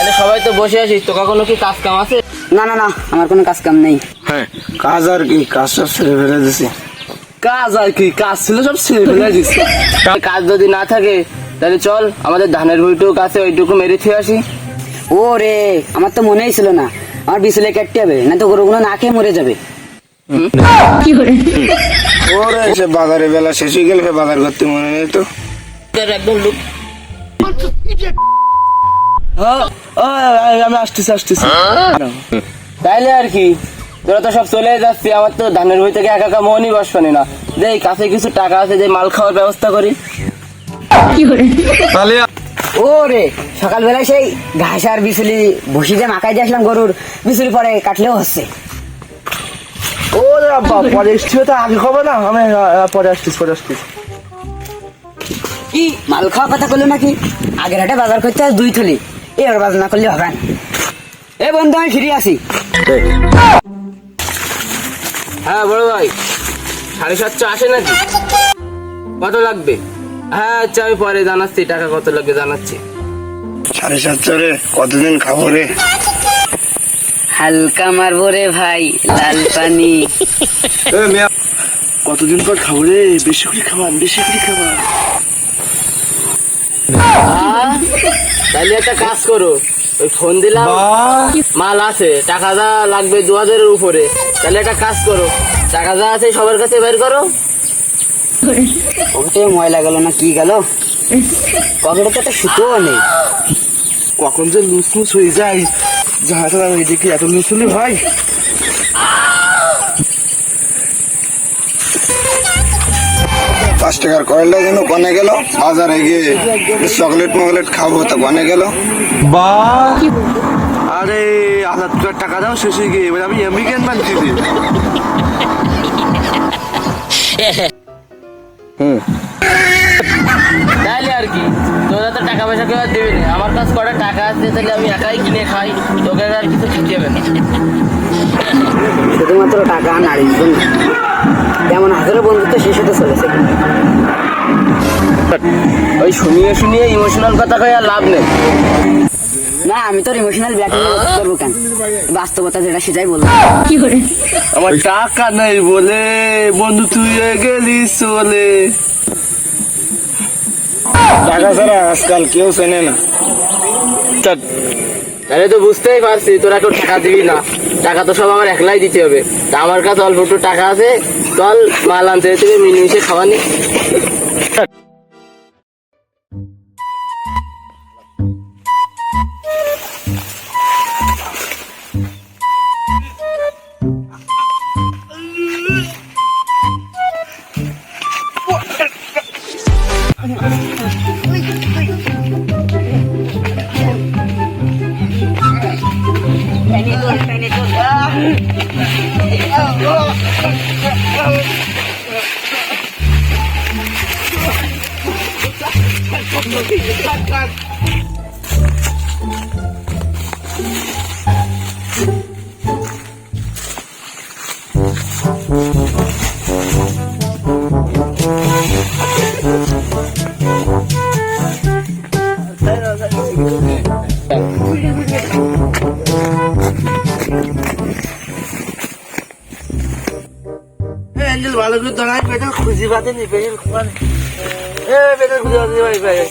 তাহলে সবাই তো বসে আছিস তো কখনো কি কাজ কাম আছে? না না না আমার কোনো কাজ কাম নেই। হ্যাঁ। কাজ আর কি কাজ সব ছেড়ে ফেলে দিছে। কাজ আর কি কাজ ছিল সব ছেড়ে ফেলে দিস কাজ যদি না থাকে তাহলে চল আমাদের ধানের বইটুকু কাছে ওইটুকু মেরে থুয়ে আসি। ও রে আমার তো মনেই ছিল না। আমার বিছলে কাটতে হবে না তো গরুগুলো না খেয়ে মরে যাবে। ওরে সে বাজারে বেলা শেষ হয়ে গেলে বাজার করতে মনে নেই তো। একদম লুক আমি আসতেছি আসতেছি। তাইলে আর কি তোরা তো সব চলে যাচ্ছি আমার তো ধানের বই থেকে একা একা মনই বসবানি না। যে কাছে কিছু টাকা আছে যে মাল খাওয়ার ব্যবস্থা করি। তাহলে ও রে সকালবেলায় সেই ঘাস আর বিচুলি ভুসি যে মাখাই দিয়ে আসলাম গরুর বিচুলি পরে কাটলেও হচ্ছে। ও রে আব্বা পরে এসছি তো আগে খবর না? আমি পরে আসতেছি পরে আসতেছি। কি মাল খাওয়া কথা করল নাকি? আগের হাটে বাজার করতে হয় দুই থলি। এবার বাজার না করলে হবে না। এ বন্ধু আমি ফিরে আসি। হ্যাঁ বড় ভাই সাড়ে সাতশো আসে নাকি? কত লাগবে? হ্যাঁ আচ্ছা আমি পরে জানাচ্ছি টাকা কত লাগবে জানাচ্ছি। সাড়ে সাতশো রে কতদিন খাব রে? হালকা মারবো রে ভাই লাল পানি। কতদিন পর খাব রে? বেশি করে খাবার বেশি করে খাবার। তাহলে একটা কাজ করো ওই ফোন দিলাম মাল আছে টাকা যা লাগবে দু হাজারের উপরে। তাহলে একটা কাজ করো টাকা যা আছে সবার কাছে বের করো। পকেটে ময়লা গেল না কি গেল? পকেটে তো একটা সুতোও নেই। কখন যে লুসলুস হয়ে যায়। জাহাজ এদিকে এত লুসুলি হয়। পাঁচ টাকার কয়েলটা যেন কনে গেল বাজারে গিয়ে চকলেট মকলেট খাব তা কনে গেল। আরে হাজার টাকার টাকা দাও শেষ হয়ে গিয়ে এবার আমি আমেরিকান বানছি তাহলে আর কি তোরা তো টাকা পয়সা কেউ আর দেবে না। আমার কাছে কটা টাকা আছে তাহলে আমি একাই কিনে খাই তোকে আর কিছু খেতে হবে না। শুধুমাত্র টাকা নারীর জন্য যেমন হাজারো বন্ধুত্ব শেষ হতে চলেছে। ওই শুনিয়ে শুনিয়ে ইমোশনাল কথা কয়ে আর লাভ নেই। না আমি তোর ইমোশনাল ব্যাটিং করব কেন? বাস্তবতা যেটা সেটাই বলব আমার টাকা নেই বলে বন্ধু তুই গেলি চলে। টাকা ছাড়া আজকাল কেউ চেনে না। তাহলে তো বুঝতেই পারছি তোরা কেউ টাকা দিবি না। টাকা তো সব আমার একলাই দিতে হবে। তা আমার কাছে অল্প একটু টাকা আছে, চল মাল আনতে থেকে মিলেমিশে Tenidor, tenidor. Thank you. খাওয়ানি ভালো করে দাঁড়ায় পেটে খুঁজি পাতে নি পেটের খুঁজে এ পেটের খুঁজে ভাই এ,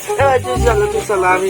তুই চালা তুই চালা, আমি